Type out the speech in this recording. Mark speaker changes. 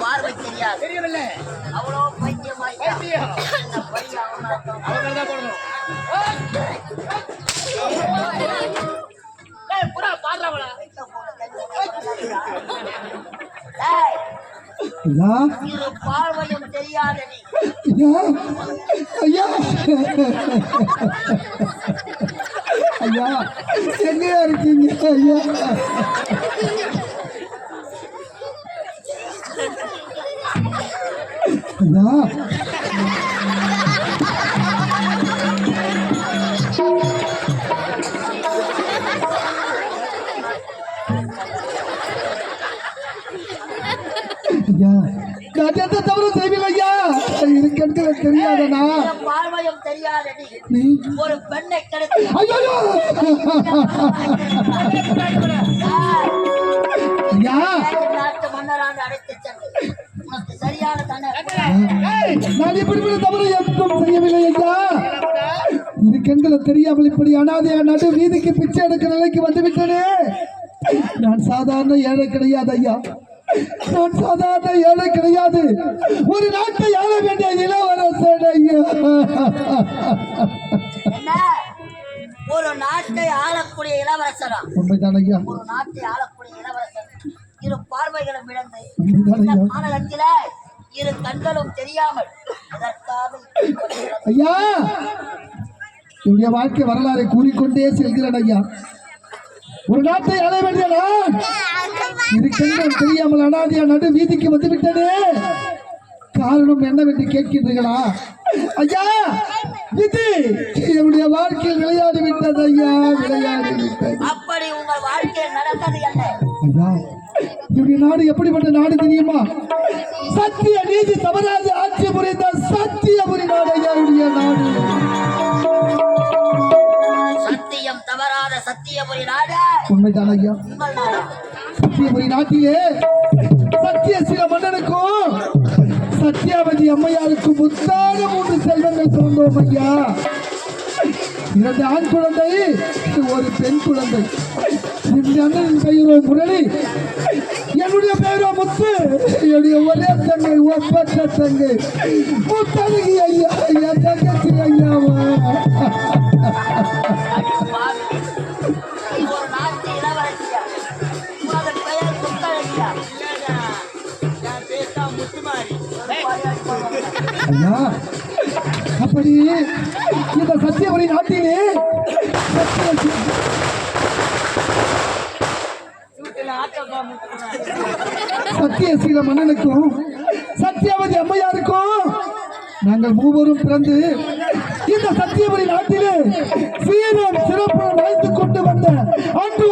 Speaker 1: பார்வை தெரியாது.
Speaker 2: தெரியவில்லை.
Speaker 1: அவ்வளோ பைத்தியமாயிட்டா
Speaker 2: பைத்தியம்.
Speaker 1: இந்த பையன் அவனா
Speaker 2: தான் போடணும். ஏய், புறா பாடுறவளா
Speaker 1: பார்வையும் தெரியாத நீ.
Speaker 3: ஐயா. ஐயா. எங்கேயா இருக்கீங்க ஐயா. தெரியாதனா
Speaker 1: தெரியாத நீ
Speaker 3: நீ?
Speaker 1: ஒரு பெண்ணை கெடுத்து
Speaker 3: ஐயா நான் இப்படிப்பட்ட தவறு எதுவும் செய்யவில்லை ஐயா கண்களை தெரியாமல் இப்படி அனாதையா நடு வீதிக்கு பிச்சை எடுக்கிற நிலைக்கு வந்து விட்டனே நான் சாதாரண ஏழை கிடையாது ஐயா. நான் சாதாரண ஏழை கிடையாது. ஒரு நாட்டை ஆள வேண்டிய இளவரசன் ஐயா.
Speaker 1: ஒரு நாட்டை ஆளக்கூடிய இளவரசரா?
Speaker 3: உண்மைதான் ஐயா.
Speaker 1: ஒரு நாட்டை ஆளக்கூடிய இளவரசன். இரு பார்வைகளும் இழந்து. மாநிலத்தில இரு கண்களும் தெரியாமல்
Speaker 3: ஐயா என்னுடைய வாழ்க்கை வரலாறை கூறிக்கொண்டே செல்கிறேன் ஐயா. ஒரு நாட்டை அடைய வேண்டிய நான் இருக்கின்ற தெரியாமல் அனாதையா நடு வீதிக்கு வந்து விட்டனே. காரணம் என்னவென்று கேட்கின்றீர்களா? ஐயா விதி என்னுடைய வாழ்க்கையில் விளையாடி விட்டது ஐயா விளையாடி விட்டது.
Speaker 1: அப்படி உங்கள் வாழ்க்கையில் என்ன?
Speaker 3: ஐயா என்னுடைய நாடு எப்படிப்பட்ட நாடு தெரியுமா? சத்திய நீதி சமராஜ ஆட்சி புரிந்த சத்தியபுரி நாடு ஐயா என்னுடைய நாடு.
Speaker 1: சத்தியம் தவறாத சத்தியபுரி நாடு.
Speaker 3: உண்மைதான் ஐயா. சத்தியபுரி நாட்டிலே சத்திய சில மன்னனுக்கும் சத்யாவதி அம்மையாருக்கும் முத்தான மூன்று செல்வங்கள் பிறந்தோம் ஐயா. இரண்டு ஆண் குழந்தை ஒரு பெண் குழந்தை. என்னுடைய அண்ணனின் பெயரோ முரளி. என்னுடைய பெயரோ முத்து. என்னுடைய ஒரே தங்கை ஒப்பற்ற தங்கை. முத்தழகி ஐயா என் தங்கச்சி ஐயாவா ஐயா அப்படி இந்த சத்தியபுரி நாட்டிலே சத்தியசீல மன்னனுக்கும் சத்தியவதி அம்மையாருக்கும் நாங்கள் மூவரும் பிறந்து இந்த சத்தியபுரி நாட்டிலே சீரம் சிறப்பு வைத்துக் கொண்டு வந்த அன்று